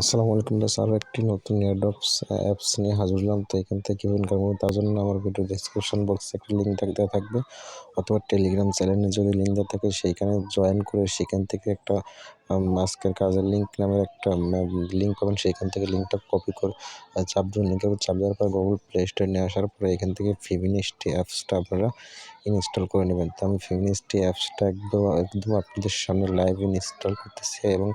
আসসালামু আলাইকুম দাস আরও একটি নতুন এয়ারড্রপস অ্যাপস নিয়ে হাজির হলাম। তো এখান থেকে ইনকাম করব তার জন্য আমার ভিডিও ডিসক্রিপশন বক্সে একটা লিঙ্ক থাকতে থাকবে। অথবা টেলিগ্রাম চ্যানেলে যদি লিঙ্ক দেওয়া থাকে, সেইখানে জয়েন করে সেখান থেকে একটা আজকের কাজের লিঙ্ক নামের একটা লিঙ্ক পাবেন। সেইখান থেকে লিঙ্কটা কপি করে চাপ লিঙ্কের উপর চাপ দেওয়ার পর গুগল প্লে স্টোরে নিয়ে আসার পরে এখান থেকে ফিভিনিস্টি অ্যাপসটা আপনারা ইনস্টল করে নেবেন। তো আমি ফিভিনিস্টি অ্যাপসটা একদম একদম আপনাদের সামনে লাইভ ইনস্টল করতেছি এবং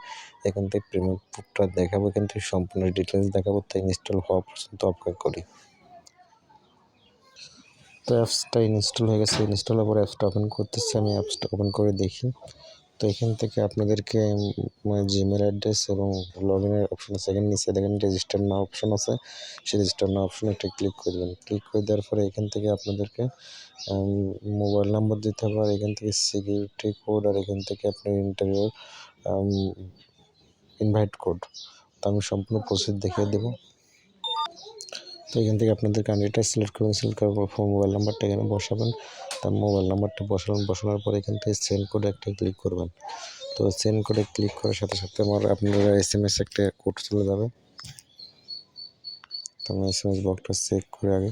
এখান থেকে প্রিমিয়াম প্রুফটা দেখাবো। এখান থেকে সম্পূর্ণ ডিটেলস দেখাবো। তো ইনস্টল হওয়া পর্যন্ত অপেক্ষা করি। তো অ্যাপসটা ইনস্টল হয়ে গেছে। ইনস্টল হওয়ার পর অ্যাপসটা ওপেন করতেছি। আমি অ্যাপসটা ওপেন করে দেখি। তো এখান থেকে আপনাদেরকে জিমেল অ্যাড্রেস এবং লগ ইনের অপশন আছে। এখানে নিচে দেখেন রেজিস্টার না অপশন আছে। সেই রেজিস্টার না অপশনে একটা ক্লিক করে দেবেন। ক্লিক করে দেওয়ার পরে এখান থেকে আপনাদেরকে মোবাইল নাম্বার দিতে হবে আর এখান থেকে সিকিউরিটি কোড আর এখান থেকে আপনার ইন্টারভিউ ইনভাইট কোড তো আমি সম্পূর্ণ প্রসেস দেখিয়ে দেবো। তো এখান থেকে আপনাদের কান্ট্রিটা সিলেক্ট করবেন সিলেক্ট করার পর মোবাইল নাম্বারটা এখানে বসাবেন। তার মোবাইল নাম্বারটা বসাবেন, বসানোর পর এখান থেকে সেন্ড কোডে একটা ক্লিক করবেন। তো সেন্ড কোডে ক্লিক করার সাথে সাথে আমার আপনারা এস এম এস একটা কোড চলে যাবে। তো আমি এস এম এস বক্সটা চেক করে আগে।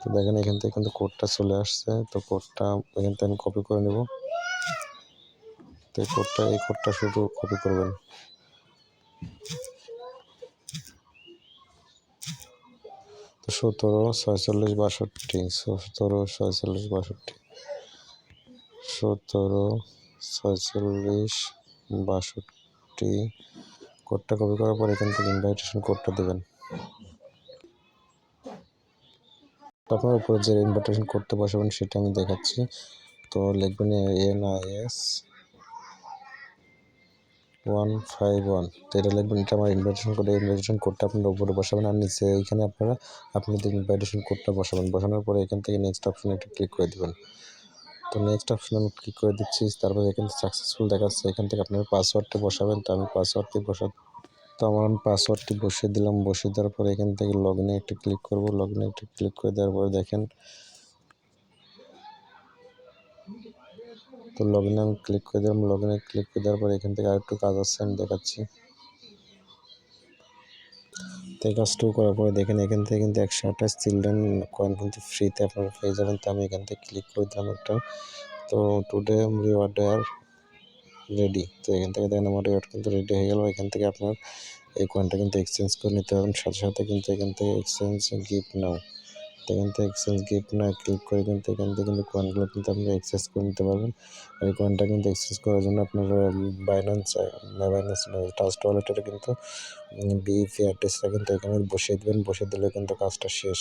তো দেখেন এখান থেকে কিন্তু কোডটা চলে আসছে। তো কোডটা এখান থেকে আমি কপি করে নেব। তো এই কোডটা এই কোডটা শুধু কপি করবেন। সতেরো, ছয়চল্লিশ, বাষট্টি। সতেরো, ছয়চল্লিশ, বাষট্টি। সতেরো, ছয়চল্লিশ, বাষট্টি। কোডটা কপি করার পর এখান থেকে ইনভাইটেশন কোডটা দেবেন। আপনার উপরে যে ইনভাইটেশন করতে বসাবেন সেটা আমি দেখাচ্ছি। তো লিখবেন N I S one five one. তো এটা লিখবেন, এটা আমার ইনভাইটেশন কোড ইনভাইটেশন কোডটা আপনারা উপরে বসাবেন আর নিচে এইখানে আপনারা আপনাদের ইনভাইটেশন কোডটা বসাবেন, বসানোর পরে এখান থেকে নেক্সট অপশনে একটা ক্লিক করে দেবেন। তো নেক্সট অপশনে আমি ক্লিক করে দিচ্ছি, তারপর এখানে সাকসেসফুল দেখাচ্ছে, এখান থেকে আপনারা পাসওয়ার্ডটা বসাবেন। তো আমি পাসওয়ার্ডটি বসা, তো আমার আমি পাসওয়ার্ডটি বসিয়ে দিলাম, বসিয়ে দেওয়ার পরে এখান থেকে লগ ইনে একটা ক্লিক করব লগ ইনে একটা ক্লিক করে দেওয়ার পরে দেখেন তো লগ ইনে আমি ক্লিক করে দিলাম। লগ ইনে ক্লিক করে দেওয়ার পরে এখান থেকে আরেকটু কাজ আছে আমি দেখাচ্ছি। তো এই কাজটুকু করার পরে দেখেন, এখান থেকে কিন্তু একশো আঠাশ চিলড্রেন কয়েন কিন্তু ফ্রিতে আপনারা পেয়ে যাবেন। তো আমি এখান থেকে ক্লিক করে দিলাম একটা। তো টুডে রিওয়ার্ড আর রেডি তো এখান থেকে দেখেন আমার রিওয়ার্ড কিন্তু রেডি হয়ে গেল। এখান থেকে আপনার এই কয়েনটা কিন্তু এক্সচেঞ্জ করে নিতে পারবেন। সাথে সাথে কিন্তু এখান থেকে এক্সচেঞ্জ গিফট নাও এখান থেকে এক্সচেঞ্জ গিফট না ক্লিক করে কিন্তু এখান থেকে কিন্তু কয়েনগুলো কিন্তু আপনি এক্সচেঞ্জ করে নিতে পারবেন। আর এই কয়েনটা কিন্তু এক্সচেঞ্জ করার জন্য আপনার বাইন্যান্স বাইন্যান্স ট্রাস্ট ওয়ালেটের কিন্তু বিএফি অ্যাড্রেসটা কিন্তু এখানে বসিয়ে দেবেন। বসিয়ে দিলে কিন্তু কাজটা শেষ।